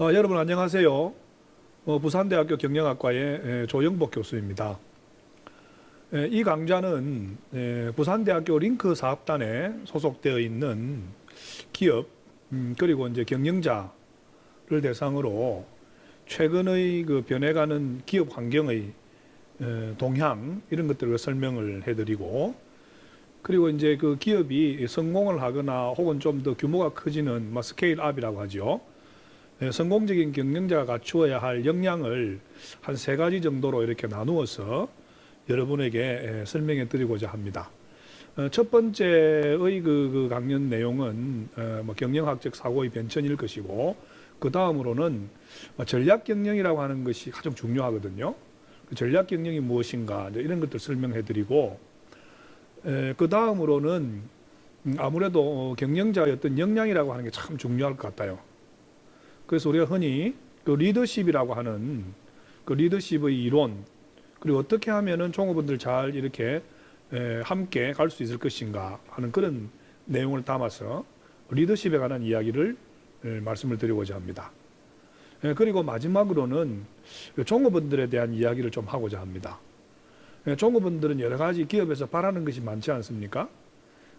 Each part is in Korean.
어, 여러분 안녕하세요. 어, 부산대학교 경영학과의 에, 조영복 교수입니다. 에, 이 강좌는 에, 부산대학교 링크 사업단에 소속되어 있는 기업 음, 그리고 이제 경영자를 대상으로 최근의 그 변해가는 기업 환경의 에, 동향 이런 것들을 설명을 해드리고 그리고 이제 그 기업이 성공을 하거나 혹은 좀 더 규모가 커지는 뭐 스케일업이라고 하죠. 예, 성공적인 경영자가 갖추어야 할 역량을 한 세 가지 정도로 이렇게 나누어서 여러분에게 예, 설명해 드리고자 합니다. 어, 첫 번째의 그, 그 강연 내용은 어, 뭐 경영학적 사고의 변천일 것이고 그 다음으로는 뭐 전략 경영이라고 하는 것이 가장 중요하거든요. 그 전략 경영이 무엇인가 이런 것들 설명해 드리고 그 다음으로는 음, 아무래도 어, 경영자의 어떤 역량이라고 하는 게 참 중요할 것 같아요. 그래서 우리가 흔히 그 리더십이라고 하는 그 리더십의 이론 그리고 어떻게 하면은 종업원들 잘 이렇게 에, 함께 갈 수 있을 것인가 하는 그런 내용을 담아서 리더십에 관한 이야기를 에, 말씀을 드리고자 합니다. 에, 그리고 마지막으로는 종업원들에 대한 이야기를 좀 하고자 합니다. 에, 종업원들은 여러 가지 기업에서 바라는 것이 많지 않습니까?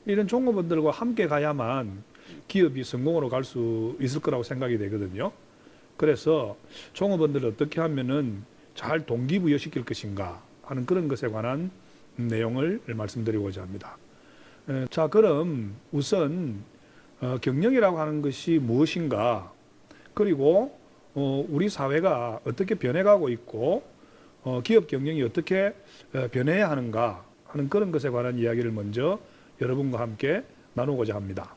이런 종업원들과 함께 가야만 기업이 성공으로 갈 수 있을 거라고 생각이 되거든요. 그래서 종업원들을 어떻게 하면은 잘 동기부여시킬 것인가 하는 그런 것에 관한 내용을 말씀드리고자 합니다. 에, 자, 그럼 우선 어, 경영이라고 하는 것이 무엇인가 그리고 어, 우리 사회가 어떻게 변해가고 있고 어, 기업 경영이 어떻게 어, 변해야 하는가 하는 그런 것에 관한 이야기를 먼저 여러분과 함께 나누고자 합니다.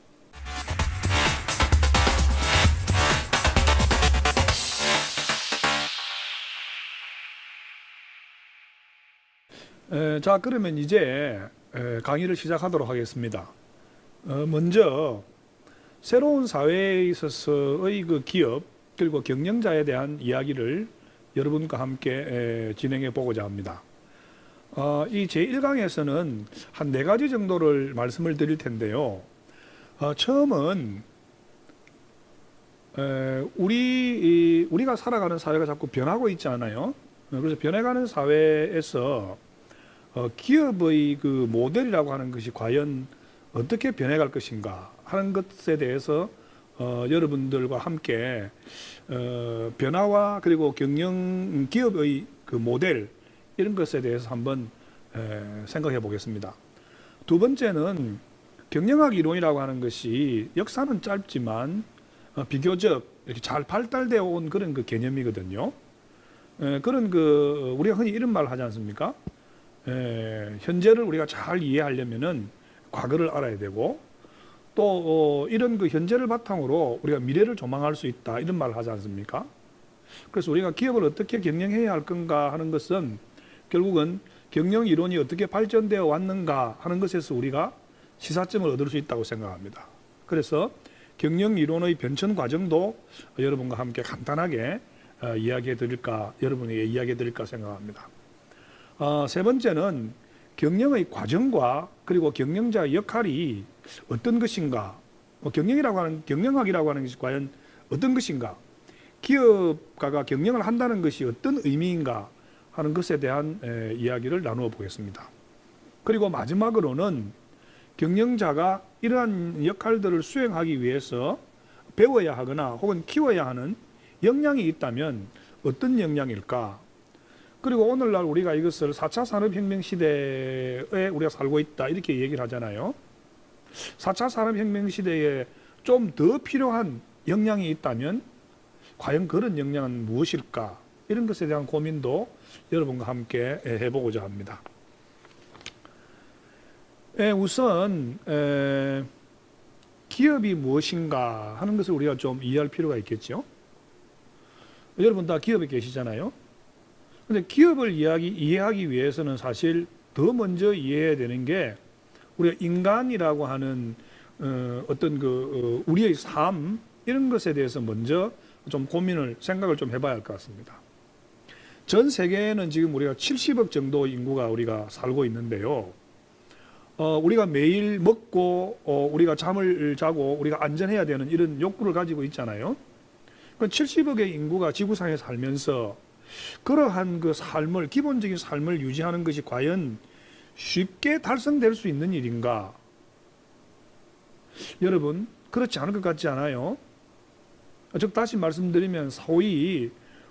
에, 자 그러면 이제 에, 강의를 시작하도록 하겠습니다. 어, 먼저 새로운 사회에 있어서의 그 기업 그리고 경영자에 대한 이야기를 여러분과 함께 에, 진행해 보고자 합니다. 어, 이 제1강에서는 한 네 가지 정도를 말씀을 드릴 텐데요. 어, 처음은 에, 우리 이, 우리가 살아가는 사회가 자꾸 변하고 있지 않아요? 어, 그래서 변해가는 사회에서 어, 기업의 그 모델이라고 하는 것이 과연 어떻게 변해갈 것인가 하는 것에 대해서 어, 여러분들과 함께 어, 변화와 그리고 경영 기업의 그 모델 이런 것에 대해서 한번 에, 생각해 보겠습니다. 두 번째는 경영학 이론이라고 하는 것이 역사는 짧지만 어, 비교적 이렇게 잘 발달되어 온 그런 그 개념이거든요. 에, 그런 그 우리가 흔히 이런 말 하지 않습니까? 에, 현재를 우리가 잘 이해하려면은 과거를 알아야 되고 또 어, 이런 그 현재를 바탕으로 우리가 미래를 조망할 수 있다 이런 말을 하지 않습니까? 그래서 우리가 기업을 어떻게 경영해야 할 건가 하는 것은 결국은 경영 이론이 어떻게 발전되어 왔는가 하는 것에서 우리가 시사점을 얻을 수 있다고 생각합니다. 그래서 경영 이론의 변천 과정도 여러분과 함께 간단하게 어, 이야기해 드릴까 여러분에게 이야기해 드릴까 생각합니다. 어, 세 번째는 경영의 과정과 그리고 경영자의 역할이 어떤 것인가, 뭐 경영이라고 하는 경영학이라고 하는 것이 과연 어떤 것인가, 기업가가 경영을 한다는 것이 어떤 의미인가 하는 것에 대한 에, 이야기를 나누어 보겠습니다. 그리고 마지막으로는 경영자가 이러한 역할들을 수행하기 위해서 배워야 하거나 혹은 키워야 하는 역량이 있다면 어떤 역량일까? 그리고 오늘날 우리가 이것을 4차 산업혁명 시대에 우리가 살고 있다 이렇게 얘기를 하잖아요. 4차 산업혁명 시대에 좀 더 필요한 역량이 있다면 과연 그런 역량은 무엇일까? 이런 것에 대한 고민도 여러분과 함께 해보고자 합니다. 에, 우선 에, 기업이 무엇인가 하는 것을 우리가 좀 이해할 필요가 있겠죠. 여러분 다 기업에 계시잖아요. 근데 기업을 이해하기, 이해하기 위해서는 사실 더 먼저 이해해야 되는 게 우리가 인간이라고 하는 어, 어떤 그 어, 우리의 삶 이런 것에 대해서 먼저 좀 고민을 생각을 좀 해봐야 할 것 같습니다. 전 세계에는 지금 우리가 70억 정도 인구가 우리가 살고 있는데요. 어, 우리가 매일 먹고 어, 우리가 잠을 자고 우리가 안전해야 되는 이런 욕구를 가지고 있잖아요. 70억의 인구가 지구상에 살면서 그러한 그 삶을 기본적인 삶을 유지하는 것이 과연 쉽게 달성될 수 있는 일인가? 여러분 그렇지 않을 것 같지 않아요? 즉 다시 말씀드리면 소위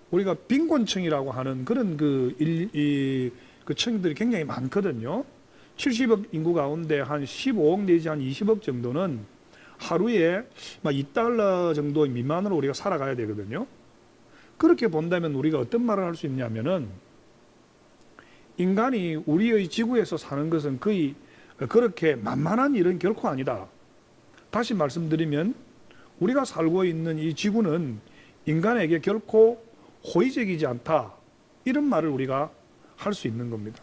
우리가 빈곤층이라고 하는 그런 그, 일, 이, 그 층들이 굉장히 많거든요. 70억 인구 가운데 한 15억 내지 한 20억 정도는 하루에 막 2달러 정도 미만으로 우리가 살아가야 되거든요. 그렇게 본다면 우리가 어떤 말을 할 수 있냐면은 인간이 우리의 지구에서 사는 것은 거의 그렇게 만만한 일은 결코 아니다. 다시 말씀드리면 우리가 살고 있는 이 지구는 인간에게 결코 호의적이지 않다. 이런 말을 우리가 할 수 있는 겁니다.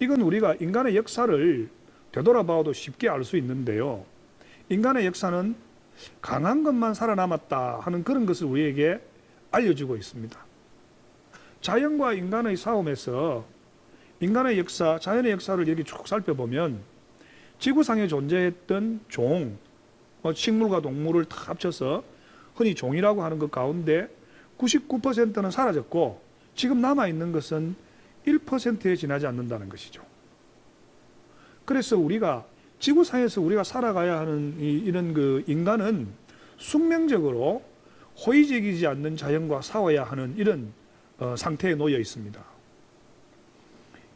이건 우리가 인간의 역사를 되돌아봐도 쉽게 알 수 있는데요. 인간의 역사는 강한 것만 살아남았다 하는 그런 것을 우리에게 알려주고 있습니다. 자연과 인간의 싸움에서 인간의 역사, 자연의 역사를 여기 쭉 살펴보면 지구상에 존재했던 종, 뭐 식물과 동물을 다 합쳐서 흔히 종이라고 하는 것 가운데 99%는 사라졌고 지금 남아있는 것은 1%에 지나지 않는다는 것이죠. 그래서 우리가 지구상에서 우리가 살아가야 하는 이, 이런 그 인간은 숙명적으로 호의적이지 않는 자연과 싸워야 하는 이런 어, 상태에 놓여 있습니다.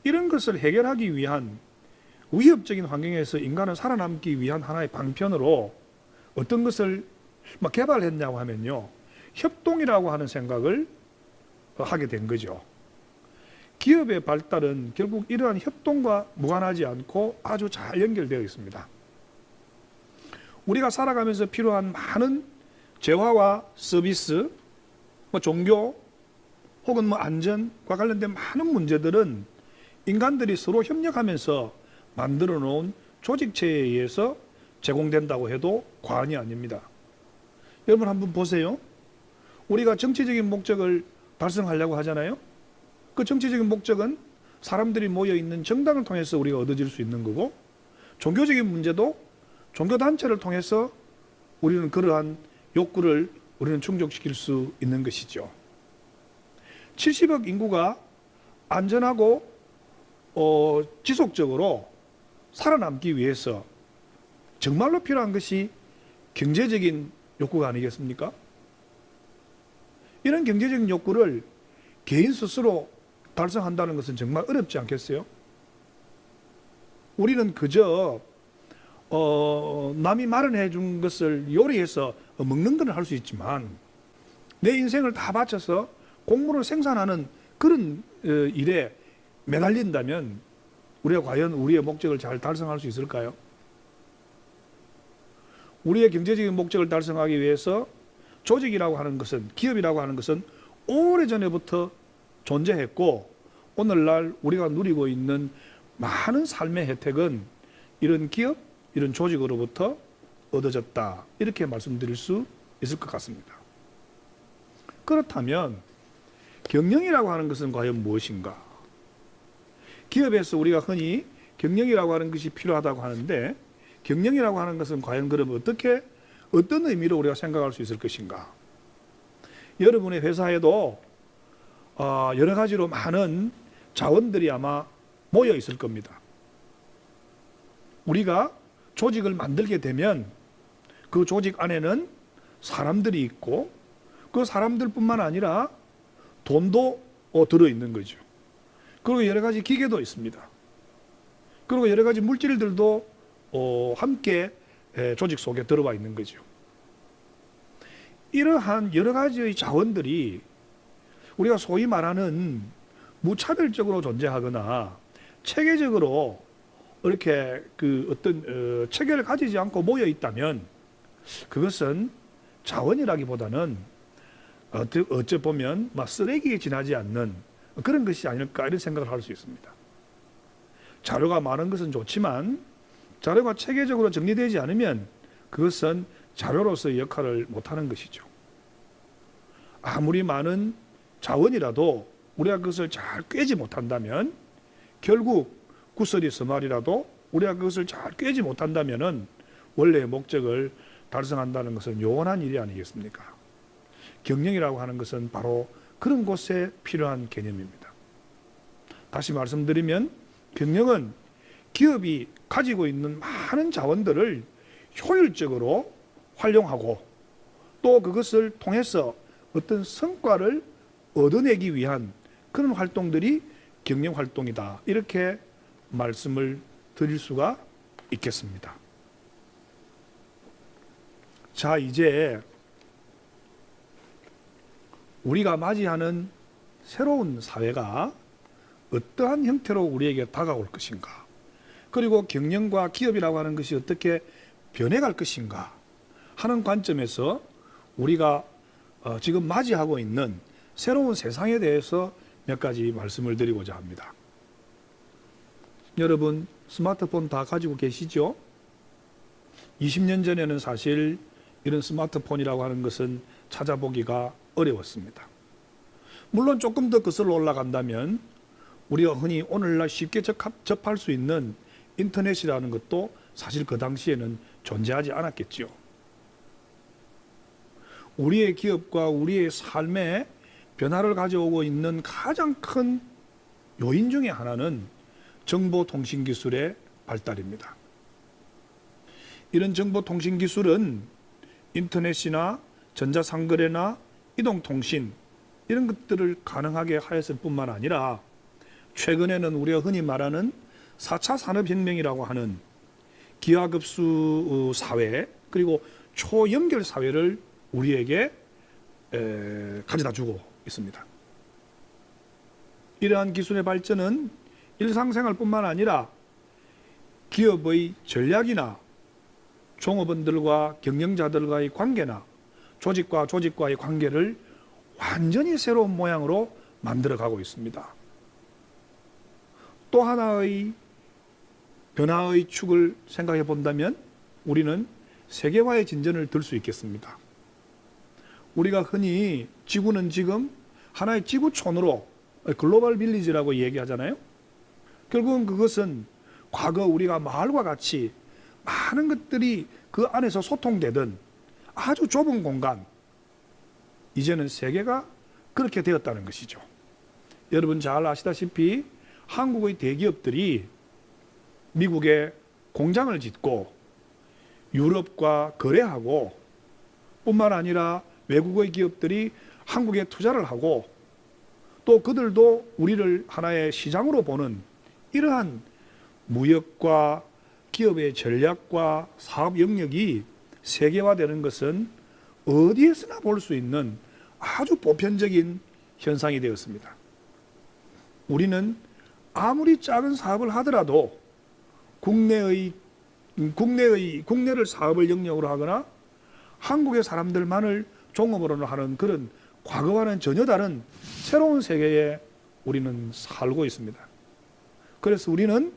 이런 것을 해결하기 위한 위협적인 환경에서 인간은 살아남기 위한 하나의 방편으로 어떤 것을 막 개발했냐고 하면요. 협동이라고 하는 생각을 하게 된 거죠. 기업의 발달은 결국 이러한 협동과 무관하지 않고 아주 잘 연결되어 있습니다. 우리가 살아가면서 필요한 많은 재화와 서비스, 뭐 종교 혹은 뭐 안전과 관련된 많은 문제들은 인간들이 서로 협력하면서 만들어 놓은 조직체에 의해서 제공된다고 해도 과언이 아닙니다. 여러분 한번 보세요. 우리가 정치적인 목적을 달성하려고 하잖아요. 그 정치적인 목적은 사람들이 모여 있는 정당을 통해서 우리가 얻어질 수 있는 거고 종교적인 문제도 종교 단체를 통해서 우리는 그러한 욕구를 우리는 충족시킬 수 있는 것이죠. 70억 인구가 안전하고 어, 지속적으로 살아남기 위해서 정말로 필요한 것이 경제적인 욕구가 아니겠습니까? 이런 경제적인 욕구를 개인 스스로 달성한다는 것은 정말 어렵지 않겠어요? 우리는 그저 어, 남이 마련해 준 것을 요리해서 먹는 건 할 수 있지만 내 인생을 다 바쳐서 곡물을 생산하는 그런 어, 일에 매달린다면 우리가 과연 우리의 목적을 잘 달성할 수 있을까요? 우리의 경제적인 목적을 달성하기 위해서 조직이라고 하는 것은 기업이라고 하는 것은 오래전에부터 존재했고 오늘날 우리가 누리고 있는 많은 삶의 혜택은 이런 기업, 이런 조직으로부터 얻어졌다. 이렇게 말씀드릴 수 있을 것 같습니다. 그렇다면 경영이라고 하는 것은 과연 무엇인가? 기업에서 우리가 흔히 경영이라고 하는 것이 필요하다고 하는데 경영이라고 하는 것은 과연 그럼 어떻게 어떤 의미로 우리가 생각할 수 있을 것인가? 여러분의 회사에도 어, 여러 가지로 많은 자원들이 아마 모여 있을 겁니다. 우리가 조직을 만들게 되면 그 조직 안에는 사람들이 있고 그 사람들뿐만 아니라 돈도 어, 들어 있는 거죠. 그리고 여러 가지 기계도 있습니다. 그리고 여러 가지 물질들도 어, 함께 에, 조직 속에 들어와 있는 거죠. 이러한 여러 가지의 자원들이 우리가 소위 말하는 무차별적으로 존재하거나 체계적으로 이렇게 그 어떤 어, 체계를 가지지 않고 모여 있다면 그것은 자원이라기보다는 어찌, 보면 막 쓰레기에 지나지 않는 그런 것이 아닐까 이런 생각을 할 수 있습니다. 자료가 많은 것은 좋지만 자료가 체계적으로 정리되지 않으면 그것은 자료로서의 역할을 못하는 것이죠. 아무리 많은 자원이라도 우리가 그것을 잘 꿰지 못한다면 결국 구설이 서말이라도 우리가 그것을 잘 꿰지 못한다면은 원래의 목적을 달성한다는 것은 요원한 일이 아니겠습니까? 경영이라고 하는 것은 바로 그런 곳에 필요한 개념입니다. 다시 말씀드리면 경영은 기업이 가지고 있는 많은 자원들을 효율적으로 활용하고 또 그것을 통해서 어떤 성과를 얻어내기 위한 그런 활동들이 경영 활동이다. 이렇게 말씀을 드릴 수가 있겠습니다. 자, 이제 우리가 맞이하는 새로운 사회가 어떠한 형태로 우리에게 다가올 것인가? 그리고 경영과 기업이라고 하는 것이 어떻게 변해갈 것인가? 하는 관점에서 우리가 어, 지금 맞이하고 있는 새로운 세상에 대해서 몇 가지 말씀을 드리고자 합니다. 여러분 스마트폰 다 가지고 계시죠? 20년 전에는 사실 이런 스마트폰이라고 하는 것은 찾아보기가 어려웠습니다. 물론 조금 더 거슬러 올라간다면 우리가 흔히 오늘날 쉽게 접할 수 있는 인터넷이라는 것도 사실 그 당시에는 존재하지 않았겠지요. 우리의 기업과 우리의 삶에 변화를 가져오고 있는 가장 큰 요인 중에 하나는 정보통신 기술의 발달입니다. 이런 정보통신 기술은 인터넷이나 전자상거래나 이동통신 이런 것들을 가능하게 하였을 뿐만 아니라 최근에는 우리가 흔히 말하는 4차 산업혁명이라고 하는 기하급수 사회 그리고 초연결 사회를 우리에게 에, 가져다 주고 있습니다. 이러한 기술의 발전은 일상생활뿐만 아니라 기업의 전략이나 종업원들과 경영자들과의 관계나 조직과 조직과의 관계를 완전히 새로운 모양으로 만들어 가고 있습니다. 또 하나의 변화의 축을 생각해 본다면 우리는 세계화의 진전을 들 수 있겠습니다. 우리가 흔히 지구는 지금 하나의 지구촌으로 글로벌 빌리지라고 얘기하잖아요. 결국은 그것은 과거 우리가 마을과 같이 많은 것들이 그 안에서 소통되던 아주 좁은 공간, 이제는 세계가 그렇게 되었다는 것이죠. 여러분 잘 아시다시피 한국의 대기업들이 미국에 공장을 짓고 유럽과 거래하고 뿐만 아니라 외국의 기업들이 한국에 투자를 하고 또 그들도 우리를 하나의 시장으로 보는 이러한 무역과 기업의 전략과 사업 영역이 세계화되는 것은 어디에서나 볼 수 있는 아주 보편적인 현상이 되었습니다. 우리는 아무리 작은 사업을 하더라도 국내의 국내의 국내를 사업을 영역으로 하거나 한국의 사람들만을 종업으로 하는 그런 과거와는 전혀 다른 새로운 세계에 우리는 살고 있습니다. 그래서 우리는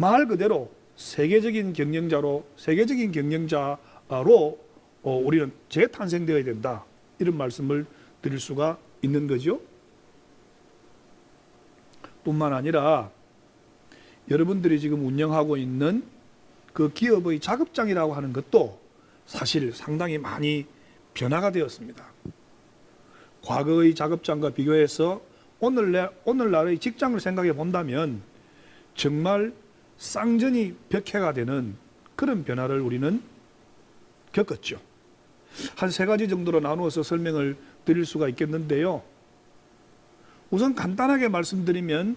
말 그대로 세계적인 경영자로 세계적인 경영자로 어, 우리는 재탄생되어야 된다. 이런 말씀을 드릴 수가 있는 거죠. 뿐만 아니라 여러분들이 지금 운영하고 있는 그 기업의 작업장이라고 하는 것도 사실 상당히 많이 변화가 되었습니다. 과거의 작업장과 비교해서 오늘날, 오늘날의 직장을 생각해 본다면 정말 쌍전이 벽해가 되는 그런 변화를 우리는 겪었죠. 한 세 가지 정도로 나누어서 설명을 드릴 수가 있겠는데요. 우선 간단하게 말씀드리면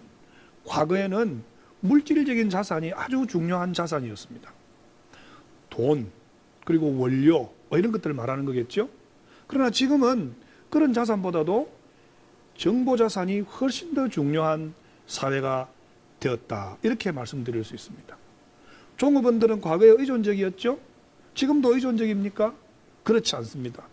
과거에는 물질적인 자산이 아주 중요한 자산이었습니다. 돈, 그리고 원료, 뭐 이런 것들을 말하는 거겠죠. 그러나 지금은 그런 자산보다도 정보 자산이 훨씬 더 중요한 사회가 되었다. 이렇게 말씀드릴 수 있습니다. 종업원들은 과거에 의존적이었죠? 지금도 의존적입니까? 그렇지 않습니다.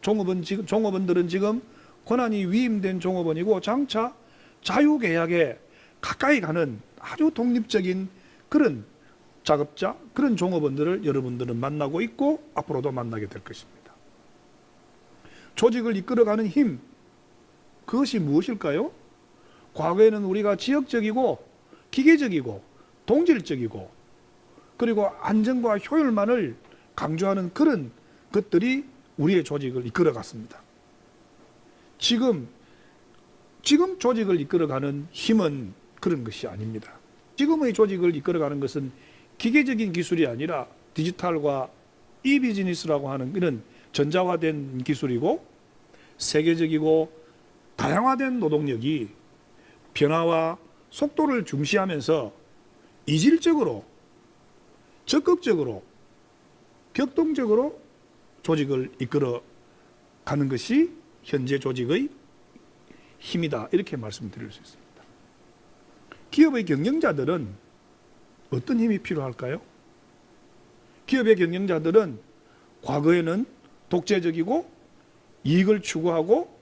종업원, 지금, 종업원들은 지금 권한이 위임된 종업원이고 장차 자유계약에 가까이 가는 아주 독립적인 그런 작업자, 그런 종업원들을 여러분들은 만나고 있고 앞으로도 만나게 될 것입니다. 조직을 이끌어가는 힘, 그것이 무엇일까요? 과거에는 우리가 지역적이고 기계적이고 동질적이고 그리고 안정과 효율만을 강조하는 그런 것들이 우리의 조직을 이끌어 갔습니다. 지금 지금 조직을 이끌어가는 힘은 그런 것이 아닙니다. 지금의 조직을 이끌어가는 것은 기계적인 기술이 아니라 디지털과 이 비즈니스라고 하는 이런 전자화된 기술이고 세계적이고 다양화된 노동력이 변화와 속도를 중시하면서 이질적으로 적극적으로 격동적으로 조직을 이끌어 가는 것이 현재 조직의 힘이다 이렇게 말씀드릴 수 있습니다. 기업의 경영자들은 어떤 힘이 필요할까요? 기업의 경영자들은 과거에는 독재적이고 이익을 추구하고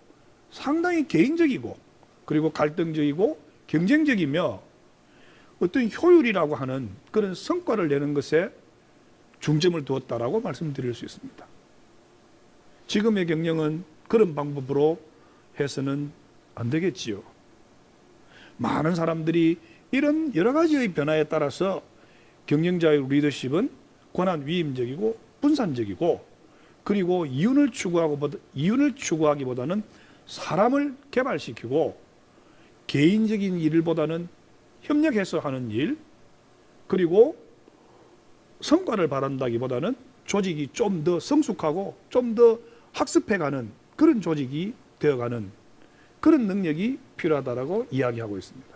상당히 개인적이고 그리고 갈등적이고 경쟁적이며 어떤 효율이라고 하는 그런 성과를 내는 것에 중점을 두었다라고 말씀드릴 수 있습니다. 지금의 경영은 그런 방법으로 해서는 안 되겠지요. 많은 사람들이 이런 여러 가지의 변화에 따라서 경영자의 리더십은 권한 위임적이고 분산적이고 그리고 이윤을 추구하고 이윤을 추구하기보다는 사람을 개발시키고 개인적인 일보다는 협력해서 하는 일 그리고 성과를 바란다기보다는 조직이 좀 더 성숙하고 좀 더 학습해가는 그런 조직이 되어가는 그런 능력이 필요하다라고 이야기하고 있습니다.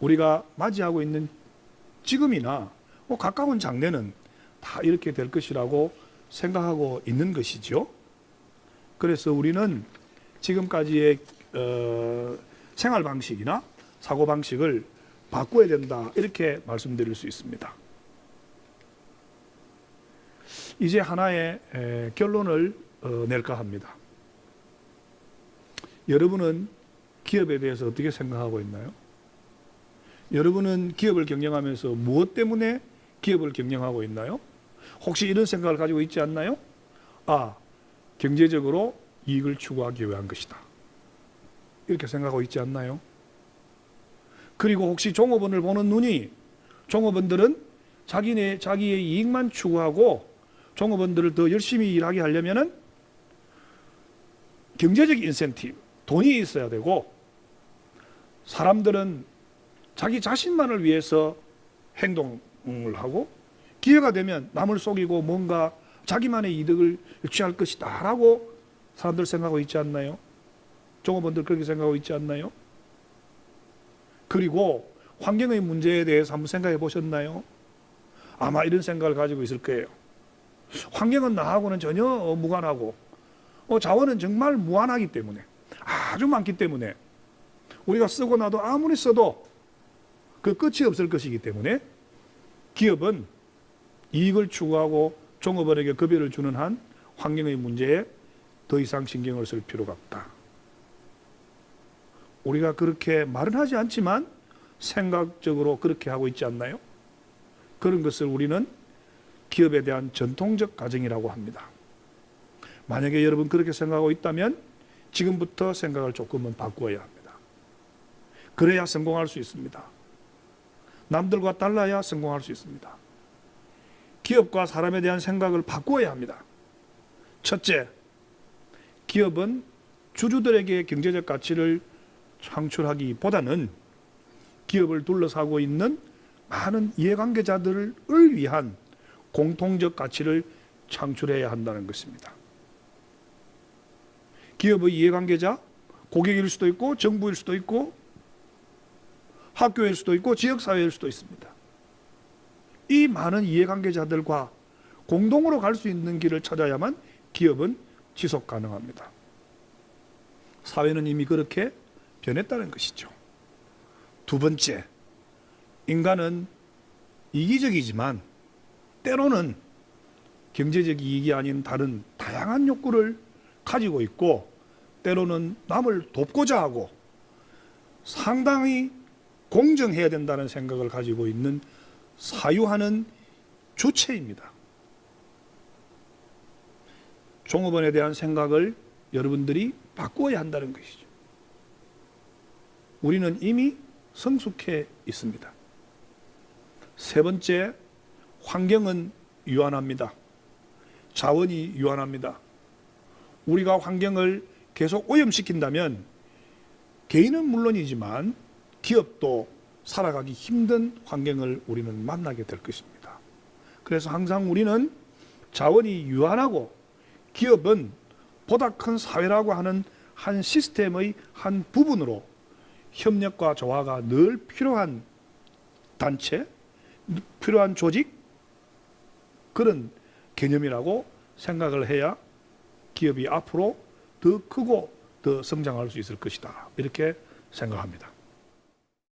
우리가 맞이하고 있는 지금이나 뭐 가까운 장래는 다 이렇게 될 것이라고 생각하고 있는 것이죠. 그래서 우리는 지금까지의 어, 생활 방식이나 사고 방식을 바꿔야 된다 이렇게 말씀드릴 수 있습니다. 이제 하나의 에, 결론을 어, 낼까 합니다. 여러분은 기업에 대해서 어떻게 생각하고 있나요? 여러분은 기업을 경영하면서 무엇 때문에 기업을 경영하고 있나요? 혹시 이런 생각을 가지고 있지 않나요? 아, 경제적으로 이익을 추구하기 위한 것이다. 이렇게 생각하고 있지 않나요? 그리고 혹시 종업원을 보는 눈이 종업원들은 자기네 자기의 이익만 추구하고 종업원들을 더 열심히 일하게 하려면은 경제적 인센티브, 돈이 있어야 되고 사람들은 자기 자신만을 위해서 행동을 하고 기회가 되면 남을 속이고 뭔가 자기만의 이득을 취할 것이다라고 사람들 생각하고 있지 않나요? 종업원들 그렇게 생각하고 있지 않나요? 그리고 환경의 문제에 대해서 한번 생각해 보셨나요? 아마 이런 생각을 가지고 있을 거예요. 환경은 나하고는 전혀 무관하고 어, 자원은 정말 무한하기 때문에 아주 많기 때문에 우리가 쓰고 나도 아무리 써도 그 끝이 없을 것이기 때문에 기업은 이익을 추구하고 종업원에게 급여를 주는 한 환경의 문제에 더 이상 신경을 쓸 필요가 없다. 우리가 그렇게 말은 하지 않지만 생각적으로 그렇게 하고 있지 않나요? 그런 것을 우리는 기업에 대한 전통적 가정이라고 합니다. 만약에 여러분 그렇게 생각하고 있다면 지금부터 생각을 조금은 바꾸어야 합니다. 그래야 성공할 수 있습니다. 남들과 달라야 성공할 수 있습니다. 기업과 사람에 대한 생각을 바꾸어야 합니다. 첫째, 기업은 주주들에게 경제적 가치를 창출하기보다는 기업을 둘러싸고 있는 많은 이해관계자들을 위한 공통적 가치를 창출해야 한다는 것입니다. 기업의 이해관계자, 고객일 수도 있고 정부일 수도 있고 학교일 수도 있고 지역사회일 수도 있습니다. 이 많은 이해관계자들과 공동으로 갈 수 있는 길을 찾아야만 기업은 지속 가능합니다. 사회는 이미 그렇게 변했다는 것이죠. 두 번째, 인간은 이기적이지만 때로는 경제적 이익이 아닌 다른 다양한 욕구를 가지고 있고 때로는 남을 돕고자 하고 상당히 공정해야 된다는 생각을 가지고 있는 사유하는 주체입니다. 종업원에 대한 생각을 여러분들이 바꾸어야 한다는 것이죠. 우리는 이미 성숙해 있습니다. 세 번째, 환경은 유한합니다. 자원이 유한합니다. 우리가 환경을 계속 오염시킨다면 개인은 물론이지만 기업도 살아가기 힘든 환경을 우리는 만나게 될 것입니다. 그래서 항상 우리는 자원이 유한하고 기업은 보다 큰 사회라고 하는 한 시스템의 한 부분으로 협력과 조화가 늘 필요한 단체, 필요한 조직 그런 개념이라고 생각을 해야 기업이 앞으로 더 크고 더 성장할 수 있을 것이다. 이렇게 생각합니다.